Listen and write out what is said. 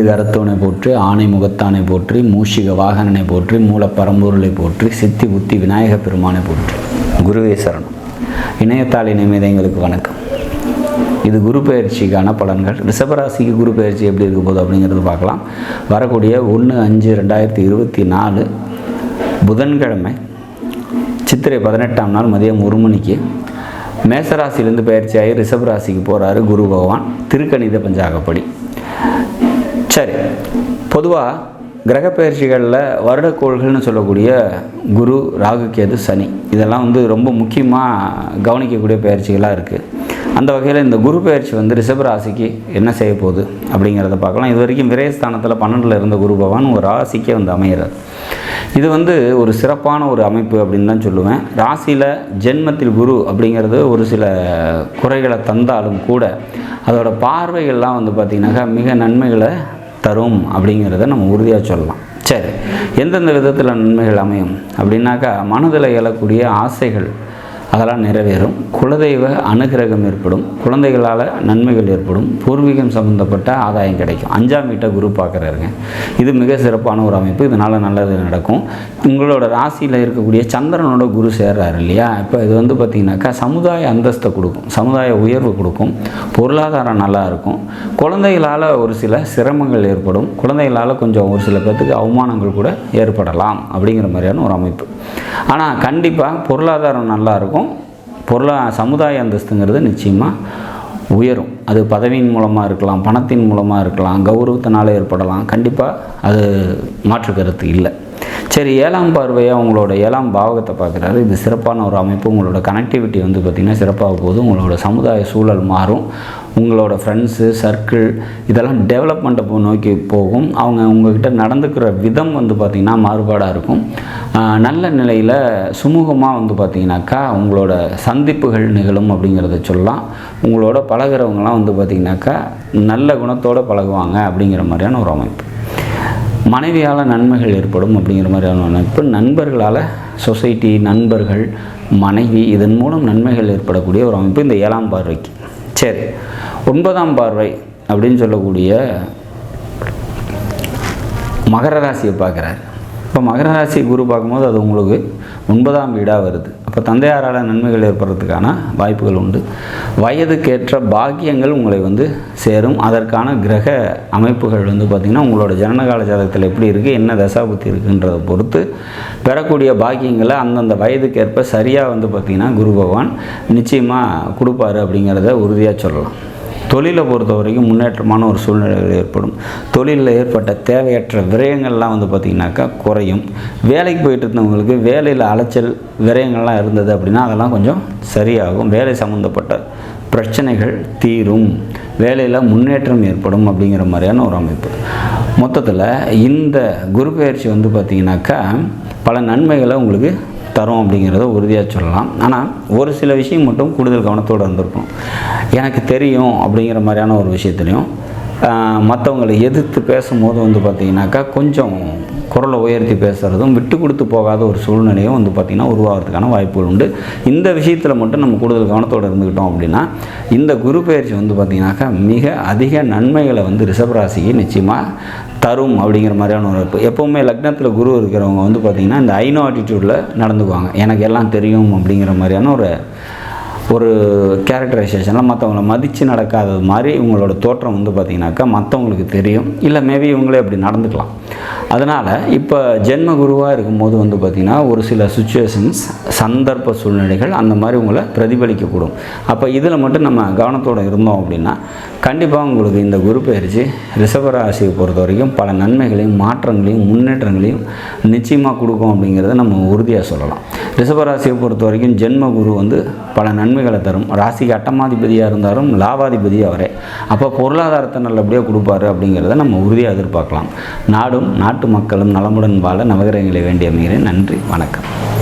ஐந்து கரத்தோனை போற்றி ஆணை முகத்தானை போற்றி மூஷிக வாகனனை போற்றி மூலப்பரம்பொருளை போற்றி சித்தி புத்தி விநாயக பெருமானை போற்றி. குருவே சரணம். இணையத்தாள் இணைமீத எங்களுக்கு வணக்கம். இது குரு பயிற்சிக்கான பலன்கள். ரிஷபராசிக்கு குரு பயிற்சி எப்படி இருக்க போகுது அப்படிங்கிறது பார்க்கலாம். வரக்கூடிய ஒன்று அஞ்சு ரெண்டாயிரத்தி இருபத்தி நாலு புதன்கிழமை சித்திரை பதினெட்டாம் நாள் மதியம் ஒரு மணிக்கு மேசராசிலேருந்து பயிற்சியாகி ரிஷபராசிக்கு போகிறாரு குரு பகவான். திருக்கணித பஞ்சாகப்படி. சரி. பொதுவாக கிரக பயிற்சிகளில் வருடக்கோள்கள்னு சொல்லக்கூடிய குரு ராகு கேது சனி. இதெல்லாம் வந்து ரொம்ப முக்கியமாக கவனிக்கக்கூடிய பயிற்சிகளாக இருக்குது அந்த வகையில் இந்த குரு பயிற்சி வந்து ரிஷப ராசிக்கு என்ன செய்ய போகுது அப்படிங்கிறத பார்க்கலாம். இது வரைக்கும் விரயஸ்தானத்தில் பன்னெண்டில் இருந்த குரு பகவான் ஒரு ராசிக்கே வந்து அமைகிறார் இது வந்து ஒரு சிறப்பான ஒரு அமைப்பு அப்படின்னு தான் சொல்லுவேன். ராசியில் ஜென்மத்தில் குரு அப்படிங்கிறது ஒரு சில குறைகளை தந்தாலும் கூட அதோடய பார்வைகள்லாம் வந்து பார்த்திங்கனாக்கா மிக நன்மைகளை தரும் அப்படிங்கிறத நம்ம உறுதியாக சொல்லலாம். சரி. எந்தெந்த விதத்தில் நன்மைகள் அமையும்? அப்படின்னாக்கா மனதில் எழக்கூடிய ஆசைகள் அதெல்லாம் நிறைவேறும். குலதெய்வ அனுகிரகம் ஏற்படும். குழந்தைகளால் நன்மைகள் ஏற்படும். பூர்வீகம் சம்மந்தப்பட்ட ஆதாயம் கிடைக்கும். அஞ்சாம் வீட்டை குரு பார்க்குறாருங்க. இது மிக சிறப்பான ஒரு அமைப்பு. இதனால் நல்லது நடக்கும். உங்களோட ராசியில் இருக்கக்கூடிய சந்திரனோட குரு சேர்றாரு இல்லையா? இப்போ இது வந்து பார்த்திங்கனாக்கா சமுதாய அந்தஸ்தை கொடுக்கும். சமுதாய உயர்வு கொடுக்கும். பொருளாதாரம் நல்லா இருக்கும். குழந்தைகளால் ஒரு சில சிரமங்கள் ஏற்படும். குழந்தைகளால் கொஞ்சம் ஒரு சில பேர்த்துக்கு அவமானங்கள் கூட ஏற்படலாம். அப்படிங்கிற மாதிரியான ஒரு அமைப்பு. ஆனால் கண்டிப்பாக பொருளாதாரம் நல்லா இருக்கும். பொருளா சமுதாய அந்தஸ்துங்கிறது நிச்சயமாக உயரும். அது பதவியின் மூலமாக இருக்கலாம் பணத்தின் மூலமாக இருக்கலாம் கௌரவத்தினால ஏற்படலாம். கண்டிப்பாக அது மாற்று கருத்து இல்லை. சரி ஏழாம் பார்வையாக உங்களோட ஏழாம் பாவகத்தை பார்க்குறாரு. இது சிறப்பான ஒரு அமைப்பு. உங்களோட கனெக்டிவிட்டி வந்து பார்த்திங்கன்னா சிறப்பாக போகுது. உங்களோட சமுதாய சூழல் மாறும். உங்களோட ஃப்ரெண்ட்ஸு சர்க்கிள் இதெல்லாம் டெவலப்மெண்ட்டை நோக்கி போகும். அவங்க உங்ககிட்ட நடந்துக்கிற விதம் வந்து பார்த்திங்கன்னா மாறுபாடாக இருக்கும். நல்ல நிலையில் சுமூகமாக வந்து பார்த்திங்கனாக்கா உங்களோட சந்திப்புகள் நிகழும் அப்படிங்கிறத சொல்லலாம். உங்களோட பழகிறவங்கலாம் வந்து பார்த்திங்கனாக்கா நல்ல குணத்தோடு பழகுவாங்க அப்படிங்கிற மாதிரியான ஒரு அமைப்பு. மனைவியால் நன்மைகள் ஏற்படும் அப்படிங்கிற மாதிரியான அமைப்பு நண்பர்களால் சொசைட்டி நண்பர்கள் மனைவி இதன் மூலம் நன்மைகள் ஏற்படக்கூடிய ஒரு அமைப்பு இந்த ஏழாம் பார்வைக்கு. சரி ஒன்பதாம் பார்வை அப்படின்னு சொல்லக்கூடிய மகர ராசியை பார்க்குறாரு. இப்போ மகர ராசி குரு பார்க்கும்போது அது உங்களுக்கு ஒன்பதாம் வீடாக வருது. அப்போ தந்தையாரால் நன்மைகள் ஏற்படுறதுக்கான வாய்ப்புகள் உண்டு. வயதுக்கேற்ற பாக்கியங்கள் உங்களை வந்து சேரும். அதற்கான கிரக அமைப்புகள் வந்து பார்த்திங்கன்னா உங்களோட ஜனனகால ஜாதகத்தில் எப்படி இருக்குது என்ன தசாபுத்தி இருக்குன்றதை பொறுத்து பெறக்கூடிய பாக்கியங்களை அந்தந்த வயதுக்கேற்ப சரியாக வந்து பார்த்திங்கன்னா குரு பகவான் நிச்சயமாக கொடுப்பாரு அப்படிங்கிறத உறுதியாக சொல்லலாம். தொழிலை பொறுத்த வரைக்கும் முன்னேற்றமான ஒரு சூழ்நிலைகள் ஏற்படும். தொழிலில் ஏற்பட்ட தேவையற்ற விரயங்கள்லாம் வந்து பார்த்திங்கனாக்கா குறையும். வேலைக்கு போயிட்டு இருந்தவங்களுக்கு வேலையில் அலைச்சல் விரயங்கள்லாம் இருந்தது அப்படின்னா அதெல்லாம் கொஞ்சம் சரியாகும். வேலை சம்மந்தப்பட்ட பிரச்சனைகள் தீரும். வேலையில் முன்னேற்றம் ஏற்படும் அப்படிங்கிற மாதிரியான ஒரு அமைப்பு. மொத்தத்தில் இந்த குரு பயிற்சி வந்து பார்த்திங்கனாக்கா பல நன்மைகளை உங்களுக்கு தரும் அப்படிங்கிறத உறுதியாக சொல்லலாம். ஆனால் ஒரு சில விஷயம் மட்டும் கூடுதல் கவனத்தோடு இருந்திருக்கும் எனக்கு தெரியும் அப்படிங்கிற மாதிரியான ஒரு விஷயத்துலையும் மற்றவங்களை எதிர்த்து பேசும்போது வந்து பார்த்திங்கனாக்கா கொஞ்சம் குரலை உயர்த்தி பேசுகிறதும் விட்டு கொடுத்து போகாத ஒரு சூழ்நிலையும் வந்து பார்த்திங்கன்னா உருவாகிறதுக்கான வாய்ப்புகள் உண்டு. இந்த விஷயத்தில் மட்டும் நம்ம கூடுதல் கவனத்தோடு இருந்துக்கிட்டோம் அப்படின்னா இந்த குரு பயிற்சி வந்து பார்த்திங்கனாக்கா மிக அதிக நன்மைகளை வந்து ரிஷபராசிக்கு நிச்சயமாக தரும் அப்படிங்கிற மாதிரியான ஒரு இப்போ எப்போவுமே லக்னத்தில் குரு இருக்கிறவங்க வந்து பார்த்திங்கன்னா இந்த ஐனோ ஆட்டிடியூடில் நடந்துக்குவாங்க. எனக்கு எல்லாம் தெரியும் அப்படிங்கிற மாதிரியான ஒரு ஒரு கேரக்டரைசேஷனில் மற்றவங்கள மதித்து நடக்காதது மாதிரி இவங்களோட தோற்றம் வந்து பார்த்திங்கனாக்கா மற்றவங்களுக்கு தெரியும். இல்லை மேபி இவங்களே அப்படி நடந்துக்கலாம். அதனால் இப்போ ஜென்ம குருவாக இருக்கும்போது வந்து பார்த்திங்கன்னா ஒரு சில சுச்சுவேஷன்ஸ் சந்தர்ப்ப சூழ்நிலைகள் அந்த மாதிரி உங்களை பிரதிபலிக்கக்கூடும். அப்போ இதில் மட்டும் நம்ம கவனத்தோடு இருந்தோம் அப்படின்னா கண்டிப்பாக உங்களுக்கு இந்த குரு பயிற்சி ரிஷபராசியை பொறுத்த வரைக்கும் பல நன்மைகளையும் மாற்றங்களையும் முன்னேற்றங்களையும் நிச்சயமாக கொடுக்கும் அப்படிங்கிறத நம்ம உறுதியாக சொல்லலாம். ரிஷபராசியை பொறுத்த வரைக்கும் ஜென்ம குரு வந்து பல நன்மைகளை தரும். ராசிக்கு அட்டமாதிபதியாக இருந்தாலும் லாபாதிபதி அவரே. அப்போ பொருளாதாரத்தை நல்லபடியாக கொடுப்பாரு அப்படிங்கிறத நம்ம உறுதியாக எதிர்பார்க்கலாம். நாடும் நாட்டு மக்களும் நலமுடன் வாழ நவகிரகங்களை வேண்டி அமைகிறேன். நன்றி. வணக்கம்.